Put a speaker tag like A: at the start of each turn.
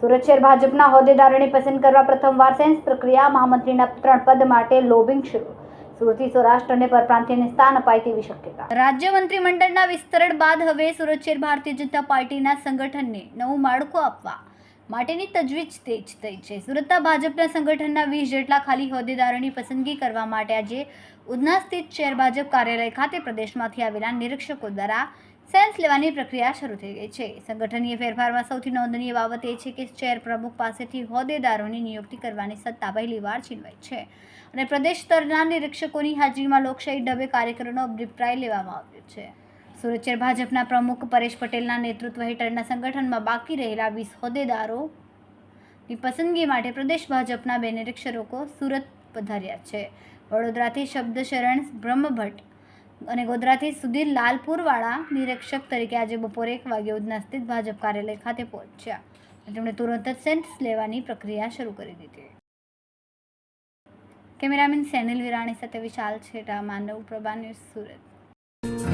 A: સુરત શહેર ભાજપના હોદ્દેદારોને પસંદ કરવા પ્રથમવાર સેન્સ પ્રક્રિયા મહામંત્રીના ત્રણ પદ માટે લોબિંગ શરૂ. સૌરાષ્ટ્ર અને પરપ્રાંતિયને સ્થાન અપાય તેવી શક્યતા. રાજ્ય મંત્રીમંડળના વિસ્તરણ બાદ હવે સુરત શહેર ભારતીય જનતા પાર્ટીના સંગઠનને નવું માળખું આપવા માટેની તજવીજ તેજ થઈ છે. સુરતના ભાજપના સંગઠનના વીસ જેટલા ખાલી હોદ્દેદારોની પસંદગી કરવા માટે આજે ઉધના સ્થિત શહેર ભાજપ કાર્યાલય ખાતે પ્રદેશમાંથી આવેલા નિરીક્ષકો દ્વારા સેન્સ લેવાની પ્રક્રિયા શરૂ થઈ ગઈ છે. સંગઠનીય ફેરફારમાં સૌથી નોંધનીય બાબત એ છે કે શહેર પ્રમુખ પાસેથી હોદ્દેદારોની નિયુક્તિ કરવાની સત્તા પહેલીવાર છીનવાઈ છે. અને પ્રદેશ સ્તરના નિરીક્ષકોની હાજરીમાં લોકશાહી ઢબે કાર્યકરોનો અભિપ્રાય લેવામાં આવ્યો છે. સુરત ભાજપના પ્રમુખ પરેશ પટેલના નેતૃત્વ હેઠળના સંગઠનમાં બાકી રહેલા વીસ હોદ્દેદારોની પસંદગી માટે પ્રદેશ ભાજપના બે નિરીક્ષકો સુરત પધાર્યા છે. વડોદરાથી શબ્દશરણ બ્રહ્મભટ્ટ અને ગોધરાથી સુધીર લાલપુરવાળા નિરીક્ષક તરીકે આજે બપોરે એક વાગે ઉધના સ્થિત ભાજપ કાર્યાલય ખાતે પહોંચ્યા. તેમણે તુરંત જ સેન્સ લેવાની પ્રક્રિયા શરૂ કરી દીધી. કેમેરામેન સેનિલ વિરાણી સાથે વિશાલ છેટા, માનવ પ્રભા, ન્યૂઝ સુરત.